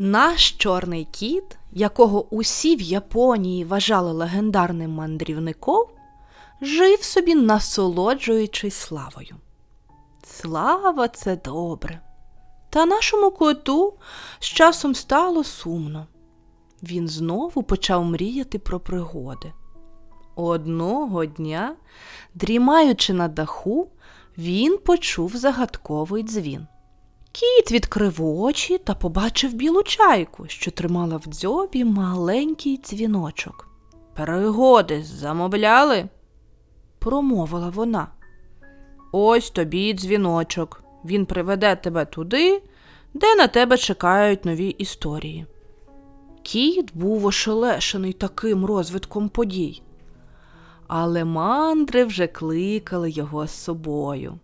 Наш чорний кіт, якого усі в Японії вважали легендарним мандрівником, жив собі, насолоджуючись славою. Слава це добре. Та нашому коту з часом стало сумно. Він знову почав мріяти про пригоди. Одного дня, дрімаючи на даху, він почув загадковий дзвін. Кіт відкрив очі та побачив білу чайку, що тримала в дзьобі маленький дзвіночок. Пригоди замовляли? промовила вона. Ось тобі дзвіночок. Він приведе тебе туди, де на тебе чекають нові історії. Кіт був ошелешений таким розвитком подій, але мандри вже кликали його з собою.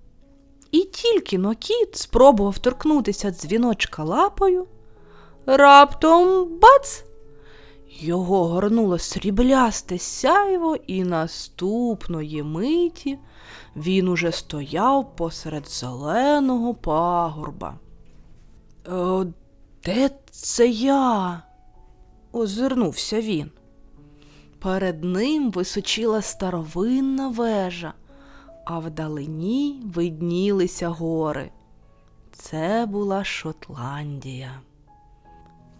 І тільки но кіт спробував торкнутися дзвіночка лапою, раптом бац! Його горнуло сріблясте сяйво, і наступної миті він уже стояв посеред зеленого пагорба. «Е, де це я? озирнувся він. Перед ним височила старовинна вежа, а вдалині виднілися гори. Це була Шотландія.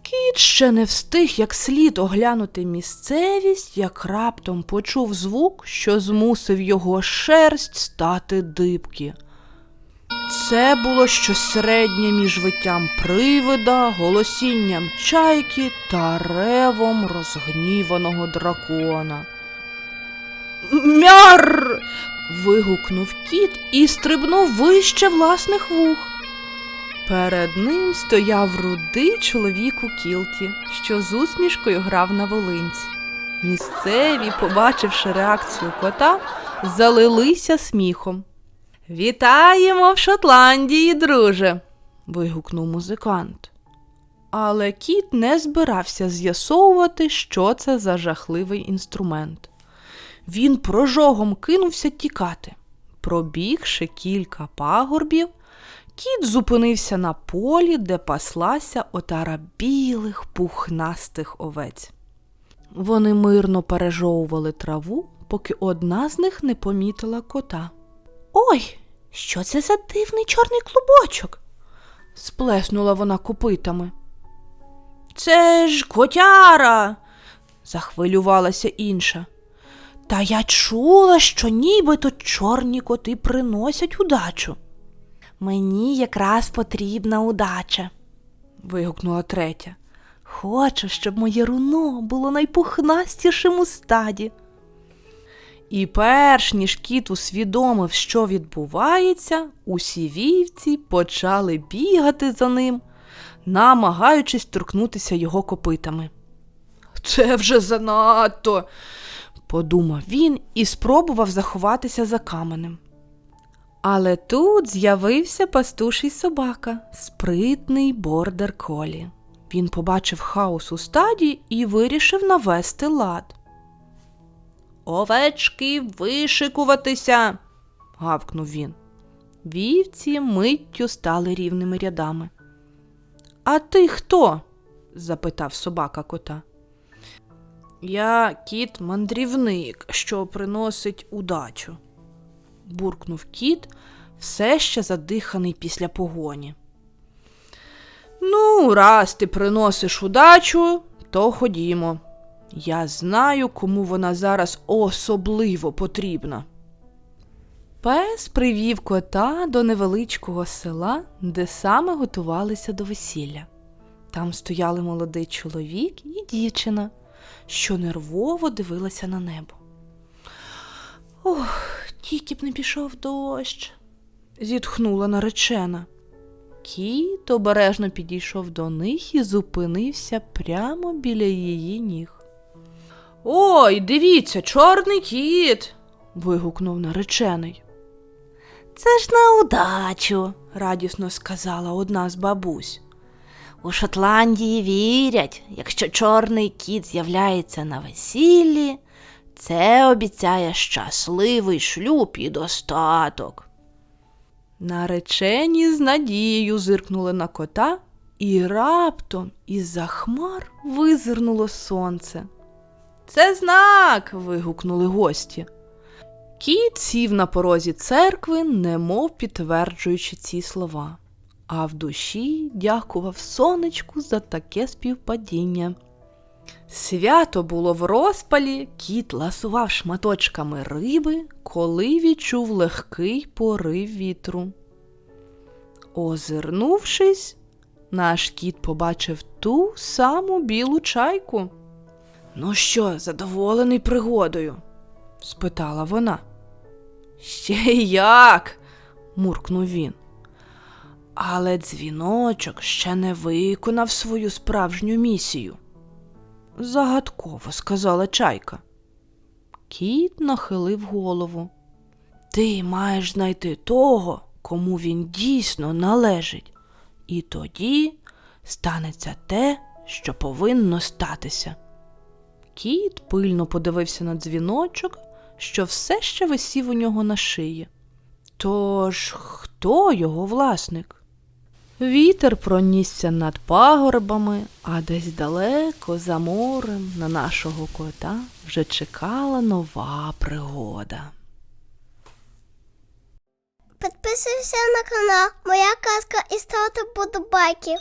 Кіт ще не встиг як слід оглянути місцевість, як раптом почув звук, що змусив його шерсть стати дибки. Це було щось середнє між виттям привида, голосінням чайки та ревом розгніваного дракона. Мяр. вигукнув кіт і стрибнув вище власних вух. Перед ним стояв рудий чоловік у кілті, що з усмішкою грав на волинці. Місцеві, побачивши реакцію кота, залилися сміхом. Вітаємо в Шотландії, друже. вигукнув музикант. Але кіт не збирався з'ясовувати, що це за жахливий інструмент. Він прожогом кинувся тікати. Пробігши кілька пагорбів, кіт зупинився на полі, де паслася отара білих пухнастих овець. Вони мирно пережовували траву, поки одна з них не помітила кота. Ой, що це за дивний чорний клубочок? сплеснула вона копитами. Це ж котяра, захвилювалася інша. Та я чула, що нібито чорні коти приносять удачу. Мені якраз потрібна удача, вигукнула третя. Хочу, щоб моє руно було найпухнастішим у стаді. І перш ніж кіт усвідомив, що відбувається, усі вівці почали бігати за ним, намагаючись торкнутися його копитами. Це вже занадто, подумав він і спробував заховатися за каменем. Але тут з'явився пастуший собака, спритний бордер колі. Він побачив хаос у стаді і вирішив навести лад. Овечки вишикуватися. гавкнув він. Вівці миттю стали рівними рядами. А ти хто? запитав собака кота. Я кіт мандрівник, що приносить удачу, буркнув кіт, все ще задиханий після погоні. Ну, раз ти приносиш удачу, то ходімо. Я знаю, кому вона зараз особливо потрібна. Пес привів кота до невеличкого села, де саме готувалися до весілля. Там стояли молодий чоловік і дівчина, що нервово дивилася на небо. Ох, тільки б не пішов дощ, зітхнула наречена. Кіт обережно підійшов до них і зупинився прямо біля її ніг. Ой, дивіться, чорний кіт. вигукнув наречений. Це ж на удачу, радісно сказала одна з бабусь. У Шотландії вірять, якщо чорний кіт з'являється на весіллі, це обіцяє щасливий шлюб і достаток. Наречені з надією зиркнули на кота, І раптом із-за хмар визирнуло сонце. Це знак. вигукнули гості. Кіт сів на порозі церкви, немов підтверджуючи ці слова, а в душі дякував сонечку за таке співпадіння. Свято було в розпалі, кіт ласував шматочками риби, коли відчув легкий порив вітру. Озирнувшись, наш кіт побачив ту саму білу чайку. Ну що, задоволений пригодою? спитала вона. Ще як? муркнув він. Але дзвіночок ще не виконав свою справжню місію. Загадково сказала чайка. Кіт нахилив голову. Ти маєш знайти того, кому він дійсно належить, і тоді станеться те, що повинно статися. Кіт пильно подивився на дзвіночок, що все ще висів у нього на шиї. Тож хто його власник? Вітер пронісся над пагорбами, а десь далеко за морем на нашого кота вже чекала нова пригода. Підписуйся на канал Моя казка і ставте подобайки.